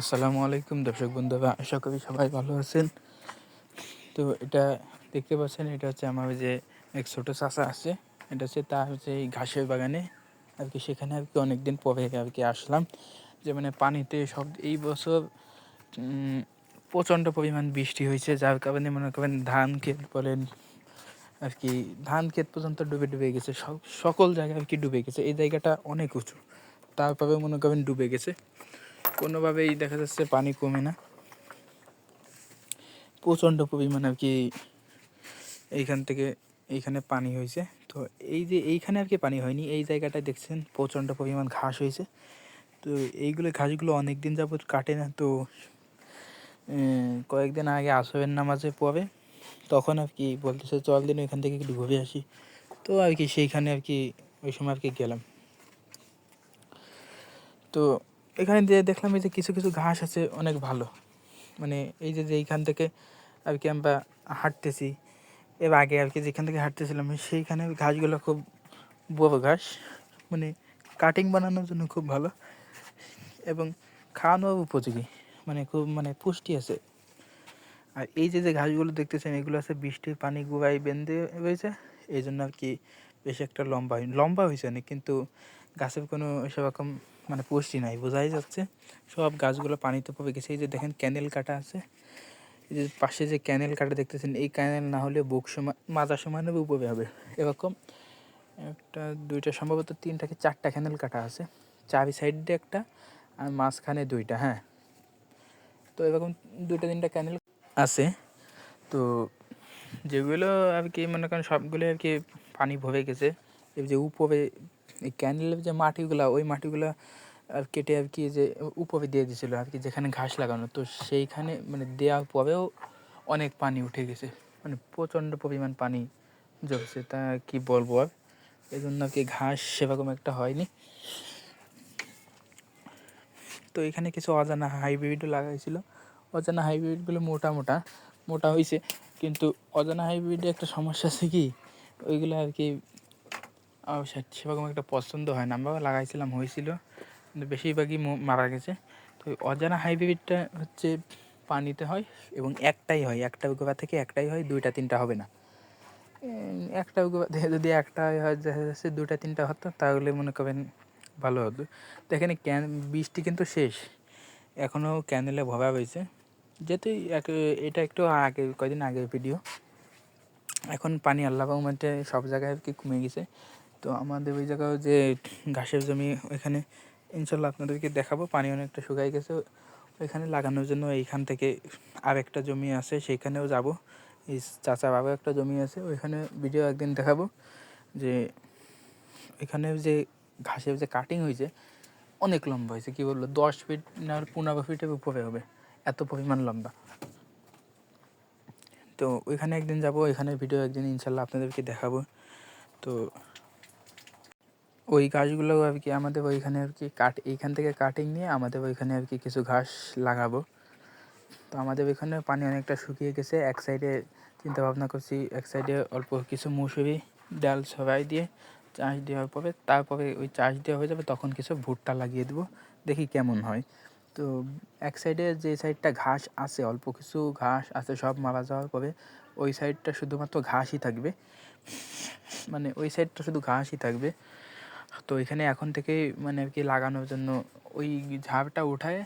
আসসালামু আলাইকুম দর্শক বন্ধুরা, আশা করি সবাই ভালো আছেন। তো এটা দেখতে পাচ্ছেন, এটা হচ্ছে আমার যে এক ছোটো চাষা আছে, এটা হচ্ছে তার হচ্ছে এই ঘাসের বাগানে। আর কি সেখানে আর কি অনেকদিন পরে আর কি আসলাম। যে মানে পানিতে সব এই বছর প্রচণ্ড পরিমাণ বৃষ্টি হয়েছে, যার কারণে মনে করেন ধান ক্ষেত বলেন, আর কি ধান ক্ষেত পর্যন্ত ডুবে ডুবে গেছে, সব সকল জায়গায় আর কি ডুবে গেছে। এই জায়গাটা অনেক উঁচু তারপরে মনে করেন ডুবে গেছে। কোনোভাবেই দেখা যাচ্ছে পানি কমে না। প্রচণ্ড পরিমাণ আর কি এইখান থেকে এইখানে পানি হয়েছে। তো এই যে এইখানে আর কি পানি হয়নি, এই জায়গাটায় দেখছেন প্রচণ্ড পরিমাণ ঘাস হয়েছে। তো এইগুলো ঘাসগুলো অনেক দিন যাবত কাটে না, তো কয়েকদিন আগে আসবেন নামাজে পড়ে, তখন আর কি বলতেছে, চল দিন ওইখান থেকে একটু ঘুরে আসি। তো আর কি সেইখানে আর কি ওই সময় আর কি গেলাম। তো এখানে দিয়ে দেখলাম এই যে কিছু কিছু ঘাস আছে, অনেক ভালো। মানে এই যে যে এইখান থেকে আর কি আমরা হাঁটতেছি, এর আগে আর কি যেখান থেকে হাঁটতেছিলাম সেইখানে ঘাসগুলো খুব বড় ঘাস। মানে কাটিং বানানোর জন্য খুব ভালো। এবং খাওয়ানোর উপযোগী। মানে খুব মানে পুষ্টি আছে। আর এই যে যে ঘাসগুলো দেখতেছেন, এগুলো আছে বৃষ্টির পানি গুবাই বেঁধে রয়েছে। এই জন্য আর কি বেশি একটা লম্বা লম্বা হয়েছে না কিন্তু গাছের কোনো সেরকম মানে পুষ্টি নাই, বোঝাই যাচ্ছে। সব গাছগুলো পানিতে পড়ে গেছে। এই যে দেখেন, ক্যানেল কাটা আছে। এই যে পাশে যে ক্যানেল কাটা দেখতেছেন, এই ক্যানেল না হলে বুক সমান মাজা সমানে উপরে হবে। এরকম একটা, দুইটা, সম্ভবত তিনটা কি চারটা ক্যানেল কাটা আছে। চারি সাইড দিয়ে একটা, আর মাঝখানে দুইটা হ্যাঁ। তো এরকম দুইটা, তিনটা ক্যানেল আছে। তো যেগুলো আর কি, মনে করেন সবগুলো আর কি পানি ভরে গেছে। এই যে উপরে এই ক্যানেলের যে মাটিগুলা, ওই মাটিগুলো আর কেটে আর কি যে উপরে দিয়ে দিয়েছিলো আর কি, যেখানে ঘাস লাগানো। তো সেইখানে মানে দেওয়ার পরেও অনেক পানি উঠে গেছে। মানে প্রচণ্ড পরিমাণ পানি জমছে, তা কি বলব আর? এই জন্য আর কি ঘাস সেরকম একটা হয়নি। তো এখানে কিছু অজানা হাইব্রিডও লাগাইছিল। অজানা হাইব্রিডগুলো মোটা মোটা মোটা হয়েছে কিন্তু অজানা হাইব্রিডে একটা সমস্যা আছে কি? ওইগুলো আর কি সেরকম একটা পছন্দ হয় না। আমরাও লাগাইছিলাম, হয়েছিল। কিন্তু বেশিরভাগই মারা গেছে। তো অজানা হাইব্রিডটা হচ্ছে পানিতে হয় এবং একটাই হয়। একটা গোড়া থেকে একটাই হয়, দুইটা তিনটা হবে না। একটা গোড়া থেকে যদি একটা হয়, দেখা যাচ্ছে দুইটা তিনটা হতো, তাহলে মনে করেন ভালো হতো। তো এখানে ক্যান বৃষ্টি কিন্তু শেষ। এখনও ক্যানেলে ভরা হয়েছে যেহেতু এক- এটা একটু আগে, কয়দিন আগের ভিডিও। এখন পানি আল্লাহ মধ্যে সব জায়গায় আর কি কমে গেছে। তো আমাদের ওই জায়গায় যে ঘাসের জমি ওইখানে ইনশাল্লাহ আপনাদেরকে দেখাবো। পানি অনেকটা শুকাই গেছে। ওইখানে লাগানোর জন্য এইখান থেকে আর একটা জমি আছে, সেইখানেও যাব। এই চাচা বাবা একটা জমি আছে, ওইখানে ভিডিও একদিন দেখাবো। যে এখানে যে ঘাসের যে কাটিং হয়েছে, অনেক লম্বা হয়েছে, কী বলল দশ ফিট না পনেরো ফিটের উপরে হবে। এত পরিমাণ লম্বা। তো ওইখানে একদিন যাব, ওইখানে ভিডিও একদিন ইনশাল্লাহ আপনাদেরকে দেখাবো। তো ওই গাছগুলো আর কি আমাদের ওইখানে আর কি কাট, এইখান থেকে কাটিং নিয়ে আমাদের ওইখানে আর কি কিছু ঘাস লাগাবো। তো আমাদের ওইখানে পানি অনেকটা শুকিয়ে গেছে, এক সাইডে চিন্তা ভাবনা করছি, এক সাইডে অল্প কিছু মুসুরি ডাল সবাই দিয়ে চাষ দেওয়ার পরে, তারপরে ওই চাষ দেওয়া হয়ে যাবে, তখন কিছু ভুট্টা লাগিয়ে দেবো, দেখি কেমন হয়। তো এক সাইডে যে সাইডটা ঘাস আছে, অল্প কিছু ঘাস আছে, সব মারা যাওয়ার পরে ওই সাইডটা শুধুমাত্র ঘাসই থাকবে। মানে ওই সাইডটা শুধু ঘাসই থাকবে। তো এখানে এখন থেকেই মানে আর কি লাগানোর জন্য ওই ঝাড়টা উঠায়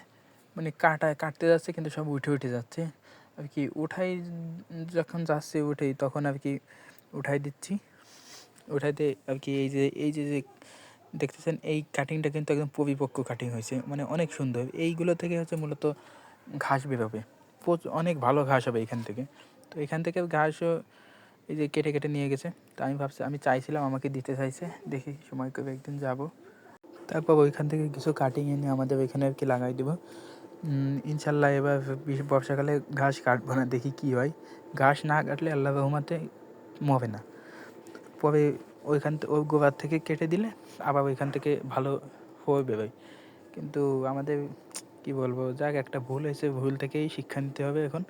মানে কাটা, কাটতে যাচ্ছে কিন্তু সব উঠে উঠে যাচ্ছে। আর কি উঠাই যখন যাচ্ছে উঠেই তখন আর কি উঠাই দিচ্ছি। উঠাইতে আর কি এই যে এই যে যে দেখতেছেন এই কাটিংটা কিন্তু একদম পরিপক্ক কাটিং হয়েছে মানে অনেক সুন্দর। এইগুলো থেকে হচ্ছে মূলত ঘাস বেরোবে। অনেক ভালো ঘাস হবে এখান থেকে। তো এখান থেকে ঘাসও এই যে কেটে কেটে নিয়ে গেছে। তো আমি ভাবছি, আমি চাইছিলাম আমাকে দিতে চাইছে। দেখি সময় করে একদিন যাব। তারপর ওইখান থেকে কিছু কাটিং এনে আমাদের ওইখানে আর কি লাগাই দেবো। ইনশাল্লাহ এবার বর্ষাকালে ঘাস কাটবো না, দেখি কি হয়। ঘাস না কাটলে আল্লাহ রহমাতে মবে না। পরে ওইখান থেকে ওই গোবার থেকে কেটে দিলে আবার ওইখান থেকে ভালো হয়ে বেরোয়। কিন্তু আমাদের, কি বলব, যাক একটা ভুল হয়েছে, ভুল থেকেই শিক্ষা নিতে হবে এখন।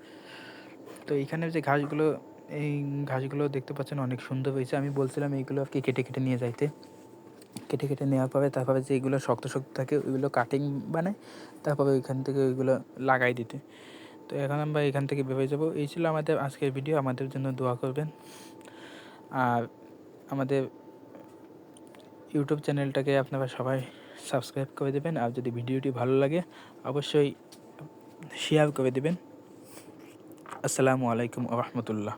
তো এইখানে যে ঘাসগুলো এই ঘাসগুলো দেখতে পাচ্ছেন অনেক সুন্দর হয়েছে। আমি বলছিলাম এইগুলো আর কি কেটে কেটে নিয়ে যাইতে। কেটে কেটে নেওয়ার পরে তারপরে যেগুলো শক্ত শক্ত থাকে ওইগুলো কাটিং বানায়, তারপরে ওইখান থেকে ওইগুলো লাগাই দিতে। তো এখন আমরা এখান থেকে বেরোয় যাব। এই ছিল আমাদের আজকের ভিডিও আমাদের জন্য দোয়া করবেন। আর আমাদের ইউটিউব চ্যানেলটাকে আপনারা সবাই সাবস্ক্রাইব করে দেবেন। আর যদি ভিডিওটি ভালো লাগে, অবশ্যই শেয়ার করে দেবেন। আসসালামু আলাইকুম রহমতুল্লাহ।